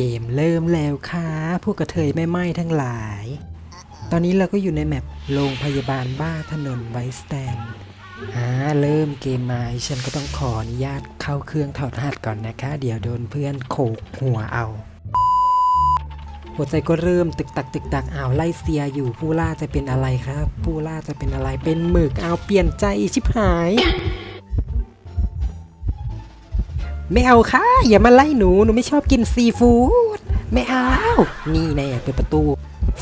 เกมเริ่มแล้วค่ะ พวกกระเทยไม่ไหม้ทั้งหลาย ตอนนี้เราก็อยู่ในแมปโรงพยาบาลบ้าถนนไวสแตนอ่าเริ่มเกมมาฉันก็ต้องขออนุญาตเข้าเครื่องถอดรหัสก่อนนะคะ เดี๋ยวโดนเพื่อนโขกหัวเอา หัวใจก็เริ่มตึกตักตึกตักอ้าวไล่เซียอยู่ผู้ล่าจะเป็นอะไรครับ ผู้ล่าจะเป็นอะไรเป็นหมึกเอาวเปลี่ยนใจชิบหาย ไม่เอาค่ะ อย่ามาไล่หนู หนูไม่ชอบกินซีฟู้ด ไม่เอา นี่แน่เปิดประตู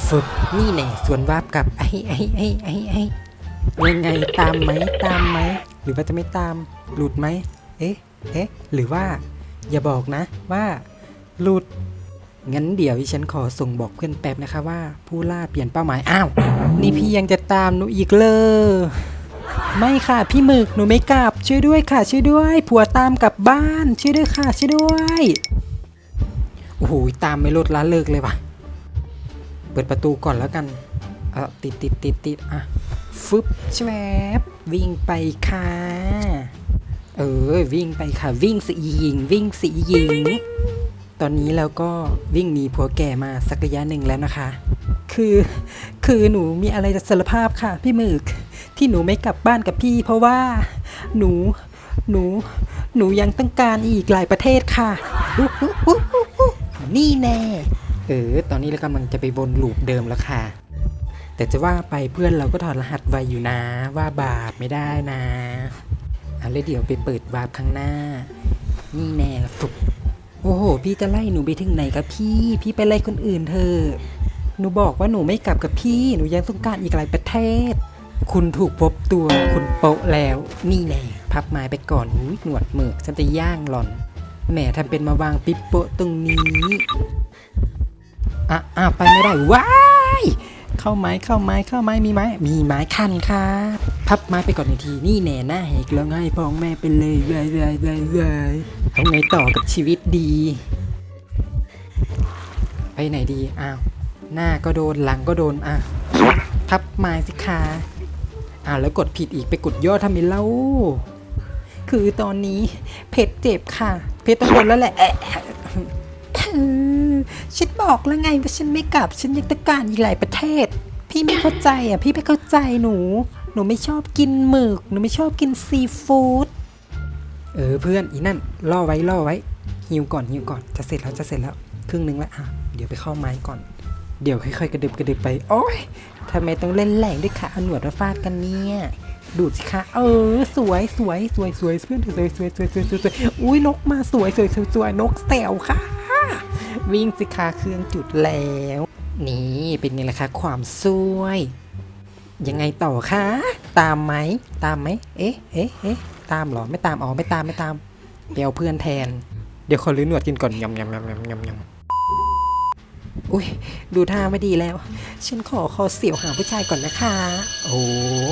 ฟึบนี่แน่ส่วนวาบกับไอ้ไอ้ไอ้ไอ้ไอ้ยังไงตามไหมตามไหม หรือว่าจะไม่ตาม หลุดไหม เอ๊ะ เอ๊ะ หรือว่า อย่าบอกนะ ว่า หลุด งั้นเดี๋ยวฉันขอส่งบอกเพื่อนแป๊บนะคะว่า ผู้ล่าเปลี่ยนเป้าหมาย อ้าว นี่พี่ยังจะตามหนูอีกเลย ไม่ค่ะพี่หมึกหนูไม่กลับช่วยด้วยค่ะช่วยด้วย ผัวตามกลับบ้านช่วยด้วยค่ะช่วยด้วยโอ้โหตามไม่ลดละเลิกเลยว่ะ เปิดประตูก่อนแล้วกันเออติดติดติดติดอะฟึบแชวบวิ่งไปค่ะเออวิ่งไปค่ะ วิ่งสีหญิง วิ่งสีหญิง ตอนนี้เราก็วิ่งหนีผัวแก่มาสักระยะหนึ่งแล้วนะคะ คือคือหนูมีอะไรจะสารภาพค่ะ พี่หมึก ที่หนูไม่กลับบ้านกับพี่ เพราะว่าหนูหนู หนูยังต้องการอีกหลายประเทศค่ะ นี่แน่ เออ ตอนนี้เรากำลังจะไปวนลูปเดิมแล้วค่ะ แต่จะว่าไปเพื่อนเราก็ถอดรหัสไว้อยู่นะ ว่าบาปไม่ได้นะเอาเลยเดี๋ยวไปเปิดวาร์ปข้างหน้า นี่แน่ฝึกโอ้โห พี่จะไล่หนูไปถึงไหนกับพี่ พี่ไปไล่คนอื่นเถอะ หนูบอกว่าหนูไม่กลับกับพี่ หนูยังต้องการอีกหลายประเทศ คุณถูกพบตัวคุณโปะแล้ว นี่แน่พับไม้ไปก่อนอุ้ยหนวดเหมือกฉันจะย่างหล่อนแหมทำเป็นมาวางปิ๊บโปะตรงนี้อะอะไปไม่ได้ว้ายเข้าไม้เข้าไม้เข้าไม้มีไม้มีไม้คันค่ะพับไม้ไปก่อนหนึ่งทีนี่แน่หน้าแหกแล้วไงพ่องแม่ไปเลยเลยเลยเลยเลยเอาไงต่อกับชีวิตดี ไปไหนดีอ้าวหน้าก็โดนหลังก็โดนอะพับไม้สิคะ อ้าแล้วกดผิดอีกไปกดย่อทำไมเล่า คือตอนนี้เพชรเจ็บค่ะ เพชรต้องโดนแล้วแหละฉันบอกแล้วไงว่าฉันไม่กลับ ฉันยังต้องการอีกหลายประเทศ พี่ไม่เข้าใจอะ พี่ไม่เข้าใจหนู หนูไม่ชอบกินหมึก หนูไม่ชอบกินซีฟู้ด เออเพื่อนอีนั่นล่อไว้ล่อไว้หิวก่อนหิวก่อนจะเสร็จแล้วจะเสร็จแล้ว ครึ่งหนึงแล้วอะเดี๋ยวไปเข้าไม้ก่อน เดี๋ยวค่อยๆ กระดึบกระดึบไป โอ๊ยทำไมต้องเล่นแรงด้วยคะเอาหนวดมาฟาดกันเนี่ย ดูดสิคะ เออ สวยสวยสวยสวยเพื่อนสวยสวยสวยสวยสวยสวยอุ้ยนกมาสวยสวยสวยสวยนกแซวค่ะ วิ่งสิคะเครื่องจุดแล้ว นี่เป็นไงล่ะคะ ความสวย ยังไงต่อคะ ตามไหม ตามไหม เอ๊ะเอ๊ะเอ๊ะตามหรอ ไม่ตาม อ๋อ ไม่ตาม ไม่ตามไปเอาเพื่อนแทน เดี๋ยวขอลื้อหนวดกินก่อนยำยำยำยำยำยำ อุ้ยดูท่าไม่ดีแล้ว ฉันขอขอเสียวหาผู้ชายก่อนนะคะ โอ้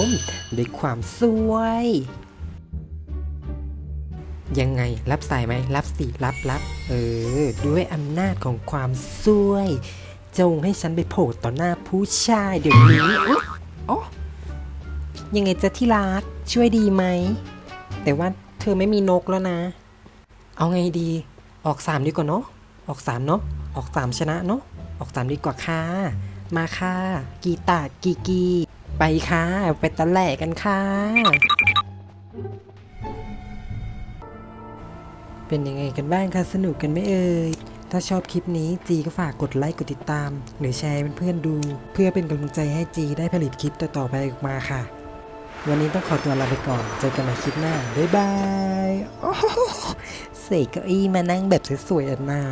มด้วยความสวย ยังไงรับสายไหม รับสิ รับรับ เออ ด้วยอำนาจของความสวย จงให้ฉันไปโผล่ต่อหน้าผู้ชายเดี๋ยวนี้อ๋อยังไงจะที่รัก ช่วยดีไหม แต่ว่าเธอไม่มีนกแล้วนะ เอาไงดี ออกสามดีกว่าเนาะ ออกสามเนาะ ออกสามชนะเนาะ ออกสามดีกว่าค่ะ มาค่ะ กีตาร์กีกี ไปค่ะ ไปตะแหลกกันค่ะ เป็นยังไงกันบ้างคะสนุกกันไหมเอ่ย ถ้าชอบคลิปนี้จีก็ฝากกดไลค์กดติดตาม หรือแชร์เป็นเพื่อนๆดู เพื่อเป็นกำลังใจให้จีได้ผลิตคลิปต่อๆไปออกมาค่ะ วันนี้ต้องขอตัวลาไปก่อน เจอกันใหม่คลิปหน้า บ๊ายบายเสกเก้าอี้มานั่งแบบสวยๆนะ